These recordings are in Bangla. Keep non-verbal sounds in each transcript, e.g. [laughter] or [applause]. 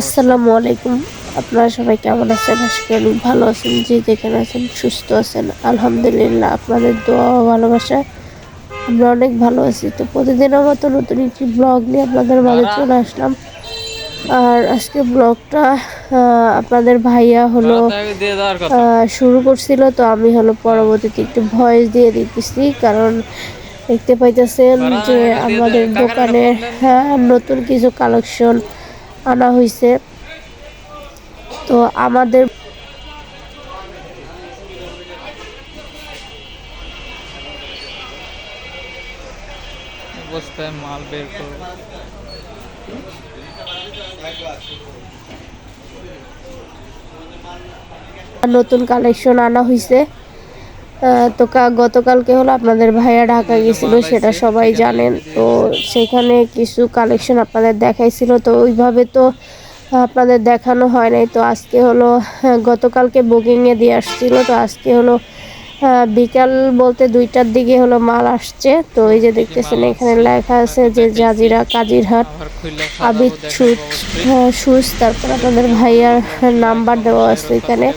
আসসালামু আলাইকুম। আপনারা সবাই কেমন আছেন? করি ভালো আছেন। যে যেখানে আছেন সুস্থ আছেন। আলহামদুলিল্লাহ আপনাদের দোয়া ও ভালোবাসায় আমরা অনেক ভালো আছি। তো প্রতিদিনের মতো নতুন একটি ব্লগ নিয়ে আপনাদের মাঝে চলে আসলাম। আর আজকে ব্লগটা আপনাদের ভাইয়া হলো শুরু করছিল। তো আমি হলো পরবর্তীতে একটু ভয়েস দিয়ে দিতেছি। কারণ দেখতে পাইতেছেন যে আমাদের দোকানে হ্যাঁ, নতুন কিছু কালেকশন আনা হয়েছে তো আমাদের অবস্থায় মাল বের করো। নতুন কালেকশন আনা হয়েছে তো গতকালকে হলো আপনাদের ভাইয়া ঢাকা গেছিল সেটা সবাই জানেন। তো সেখানে কিছু কালেকশন আপনাদের দেখাইছিল তো ওইভাবে তো আপনাদের দেখানো হয় নাই। তো আজকে হলো হ্যাঁ, গতকালকে বুকিংয়ে দিয়ে আসছিল তো আজকে হলো বিকাল বলতে দুইটার দিকে হলো মাল আসছে। তো এই যে দেখতেছেন এখানে লেখা আছে যে জাজিরা কাজিরহাট আবার আবিদ সুজ সুজ তারপর আপনাদের ভাইয়ার নাম্বার দেওয়া আছে এখানে।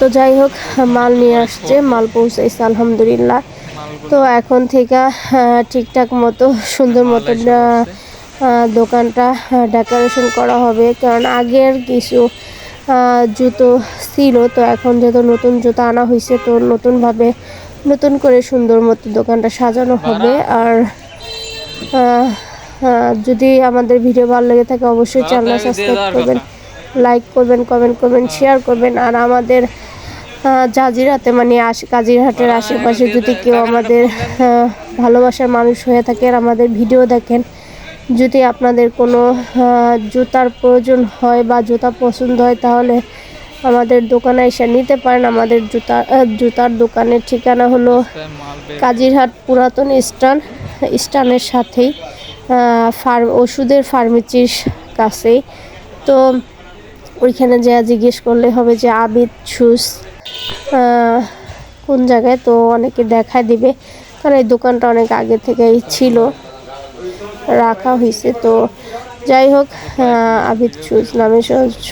তো যাই হোক মাল নিয়ে আসছে মাল পৌঁছাইছে আলহামদুলিল্লাহ। তো এখন থেকে ঠিকঠাক মতো সুন্দর মতো দোকানটা ডেকোরেশন করা হবে। কারণ আগের কিছু জুতো ছিল তো এখন যেহেতু নতুন জুতো আনা হয়েছে তো নতুনভাবে নতুন করে সুন্দর মতো দোকানটা সাজানো হবে। আর যদি আমাদের ভিডিও ভালো লেগে থাকে অবশ্যই চ্যানেল সাবস্ক্রাইব করবেন। লাইক করবেন কমেন্ট করবেন শেয়ার করবেন। আর আমাদের জাজিরাতে মানে আশ কাজিরহাটের আশেপাশে যদি কেউ আমাদের ভালোবাসার মানুষ হয়ে থাকে আমাদের ভিডিও দেখেন যদি আপনাদের কোনো জুতার প্রয়োজন হয় বা জুতা পছন্দ হয় তাহলে আমাদের দোকানে এসে নিতে পারেন। আমাদের জুতা জুতার দোকানের ঠিকানা হলো কাজিরহাট পুরাতন স্টান স্টানের সাথেই ফার্ম ওষুধের ফার্মেসির কাছেই। তো ওইখানে যা জিজ্ঞেস করলে হবে যে আবিদ শুজ কোন জায়গায়? তো অনেকে দেখায় দিবে। কারণ এই দোকানটা অনেক আগে থেকেই ছিল রাখা হয়েছে তো যাই হোক আবিদ শুজ নামে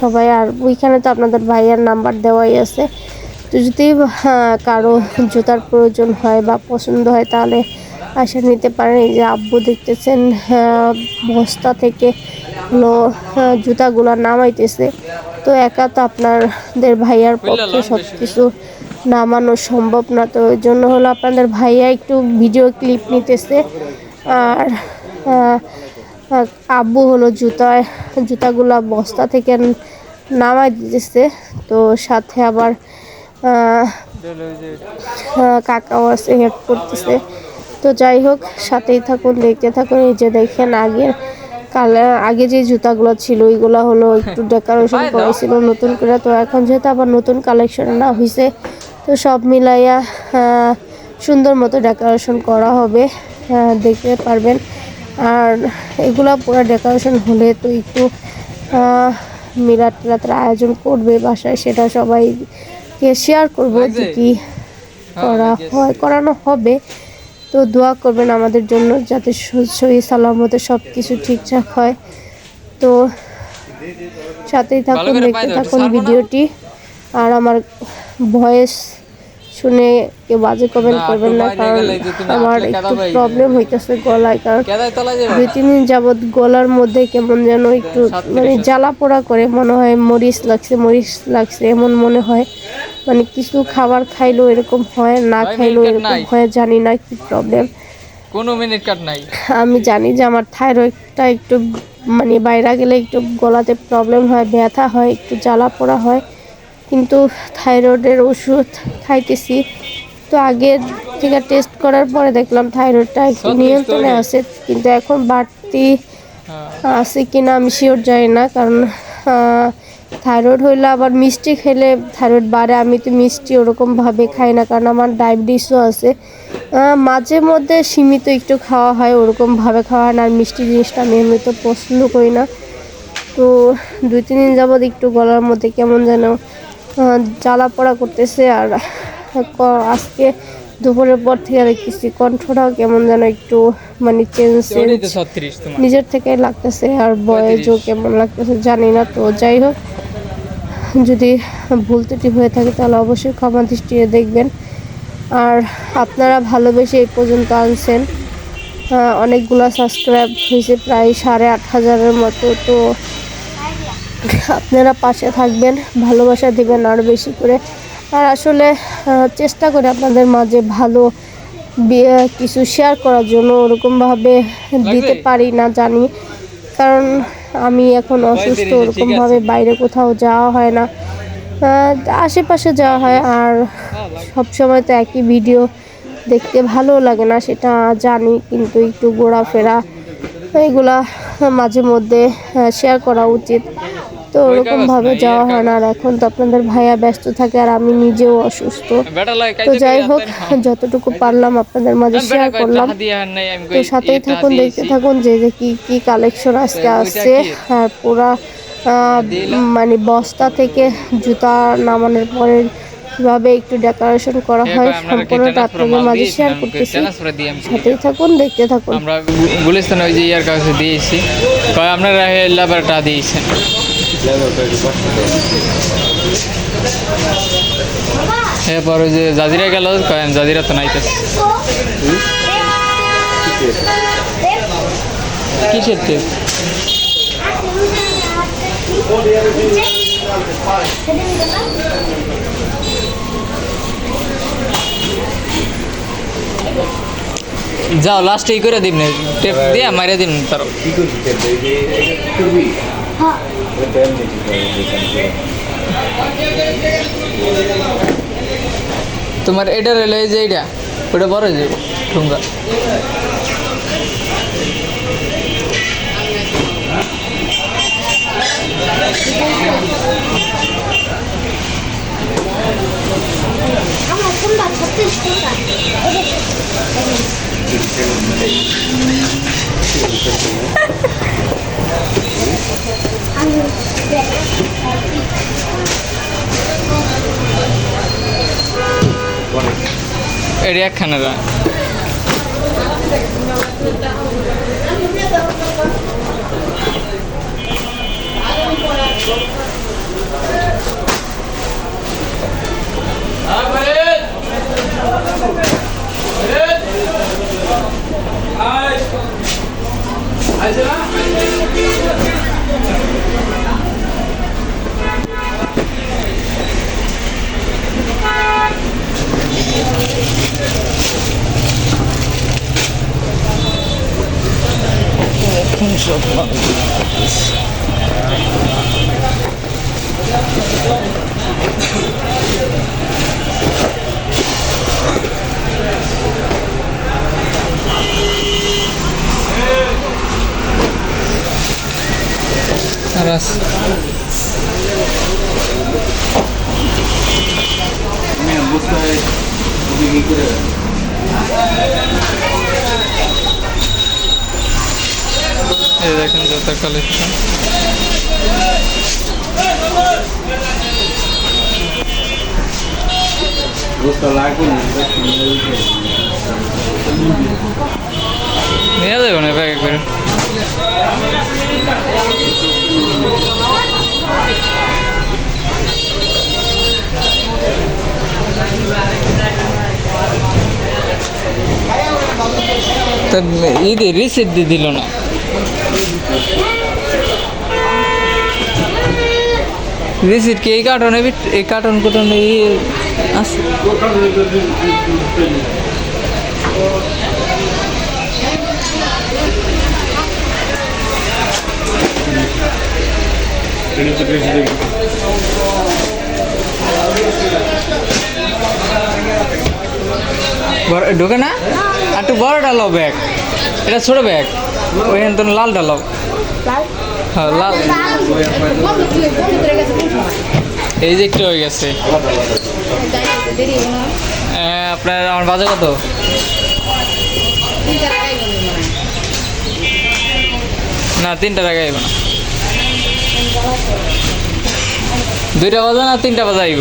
সবাই। আর ওইখানে তো আপনাদের ভাইয়ার নাম্বার দেওয়াই আছে। তো যদি আহ, কারও জুতার প্রয়োজন হয় বা পছন্দ হয় তাহলে আসে নিতে পারেন। এই যে আব্বু দেখতেছেন আহ, বস্তা থেকে হলো আহ, জুতাগুলো নামাইতেছে। তো একা তো আপনাদের ভাইয়ার পক্ষে সব কিছু নামানো সম্ভব না। তো ওই জন্য হলো আপনাদের ভাইয়া একটু ভিডিও ক্লিপ নিতেছে। আর আব্বু হলো জুতা জুতাগুলা বস্তা থেকে নামাই দিতেছে। তো সাথে আবার আহ, দিলে ওই যে আহ, কাকাও আছে হেল্প করতেছে। তো যাই হোক সাথেই থাকুন দেখতে থাকুন। এই যে দেখেন আগের কালার আগে যে জুতাগুলো ছিল ওইগুলো হলো [laughs] একটু ডেকোরেশন করেছিল নতুন করে। তো এখন যেহেতু আবার নতুন কালেকশন না হয়েছে তো সব মিলাইয়া সুন্দর মতো ডেকোরেশন করা হবে দেখতে পারবেন। আর এগুলা পুরো ডেকোরেশন হলে তো একটু মিলাদ টিলাতের আয়োজন করবে বাসায় সেটা সবাইকে শেয়ার করব যে কি করা হয় করানো হবে। তো দোয়া করবেন আমাদের জন্য যাতে সহি সালামতে সব কিছু ঠিকঠাক হয়। তো সাথেই থাকুন দেখতে থাকুন ভিডিওটি। আর আমার ভয়েস শুনে কেউ বাজে কমেন্ট করবেন না কারণ আমার একটু প্রবলেম হইতেছে গলায় কারণ দুই তিন দিন যাবৎ গলার মধ্যে কেমন যেন একটু মানে জ্বালা পোড়া করে মনে হয় মরিচ লাগছে মরিচ লাগছে এমন মনে হয়। মানে কিছু খাবার খাইলেও এরকম হয় না খাইলেও এরকম হয় জানি না কি প্রবলেম কোনো মিনিট কাট নাই? আমি জানি যে আমার থাইরয়েডটা একটু মানে বাইরে গেলে একটু গলাতে প্রবলেম হয় ব্যথা হয় একটু জ্বালা পোড়া হয়। কিন্তু থাইরয়েডের ওষুধ খাইতেছি। তো আগে থেকে টেস্ট করার পরে দেখলাম থাইরয়েডটা একটু নিয়ন্ত্রণে। আছে কিন্তু এখন বাড়তি হ্যাঁ। আছে কিনা আমি শিওর জানি না কারণ থাইরয়েড হইলে আবার মিষ্টি খেলে থাইরয়েড বাড়ে আমি তো মিষ্টি ওরকমভাবে খাই না কারণ আমার ডায়াবেটিসও আছে। মাঝে মধ্যে সীমিত একটু খাওয়া হয় ওরকমভাবে খাওয়া হয় না আর মিষ্টি জিনিসটা আমি এমনিতে পছন্দ করি না। তো দুই তিন দিন যাবৎ একটু গলার মধ্যে কেমন যেন জ্বালা পড়া করতেছে আর আজকে দুপুরের পর থেকে দেখতেছি কণ্ঠটাও কেমন যেন একটু মানে চেঞ্জ নিজের থেকে লাগতেছে আর বয়েজও কেমন লাগতেছে জানি না তো যাই হোক। যদি ভুল ত্রুটি হয়ে থাকে তাহলে অবশ্যই ক্ষমা দৃষ্টিতে দেখবেন। আর আপনারা ভালোবেসে এই পর্যন্ত আনছেন অনেকগুলো সাবস্ক্রাইব হয়েছে প্রায় সাড়ে আট হাজারের মতো। তো আপনারা পাশে থাকবেন ভালোবাসা দেবেন আরও বেশি করে। আর আসলে চেষ্টা করে আপনাদের মাঝে ভালো কিছু শেয়ার করার জন্য ওরকমভাবে দিতে পারি না জানি। কারণ আমি এখন অসুস্থ ওরকমভাবে বাইরে কোথাও যাওয়া হয় না। আশেপাশে যাওয়া হয় আর সব সময় তো একই ভিডিও দেখতে ভালো লাগে না সেটা জানি কিন্তু একটু ঘোরাফেরা এগুলা মাঝে মধ্যে শেয়ার করা উচিত। তো ওরকম ভাবে যাওয়া হয় না। আর এখন তো আপনাদের ভাইয়া ব্যস্ত থাকে আর আমি নিজেও অসুস্থ। তো যাই হোক যতটুকু পারলাম আপনাদের মাঝে শেয়ার করলাম। তো সাথেই থাকুন দেখতে থাকুন যে যে কি কি কালেকশন আজকে আসছে? আর পুরা মানে বস্তা থেকে জুতা নামানোর পরে কীভাবে একটু ডেকোরেশন করা হয় সম্পূর্ণটা আপনাদের মাঝে শেয়ার করতেছি। সাথেই থাকুন দেখতে থাকুন। আমরা গুলিস্তান ওই যে ইয়ার কাছে দিয়েছি। আপনারা দিয়েছেন? এরপর ওই যে জাজিরা গেল জাজিরা তো নাইতেছে কিসের টেপ যাও লাস্টে ই করে দিন টেপ দিয়ে মারিয়ে দিন তার কি? এটা এমনি ঠিক হবে, দোকান করে। তোমার এটা রইল এই যে এইটা ওটা বড় যে ঠুঙ্গা আমার কোনটা ছত্রিশ কোনটা আমি এটা একখানে রা আর আছে। আমি বস্তায় ওদিকে কি করে এই দেখেন যত কালেকশন। নিয়ে যাব না ব্যাগ করে তা ঈদে রিসিপ্ট দিল না। রিসিপ্ট এই কার্টনে এই কার্টন কুটন এই আছে ঢোকে না? একটু বড়টা লাও ব্যাগ এটা ছোট ব্যাগ ওইখানে তো লালটা লাও হ্যাঁ লাল এই যে একটু হয়ে গেছে। আপনার আমার বাজে কত? না তিনটা টাকা আইব না। দুইটা বাজে না তিনটা বাজে আইব?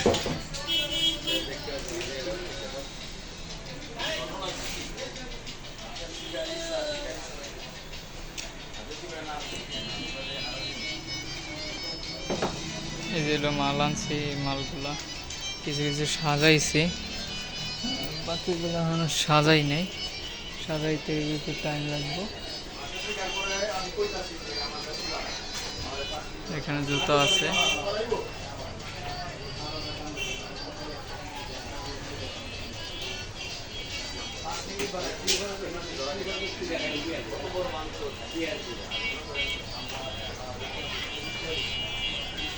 ছিল মাল আনছি, মালগুলা কিছু কিছু সাজাইছি। বাকিগুলো এখনও সাজাই নেই। সাজাইতে একটু টাইম লাগবে। এখানে জুতো আছে।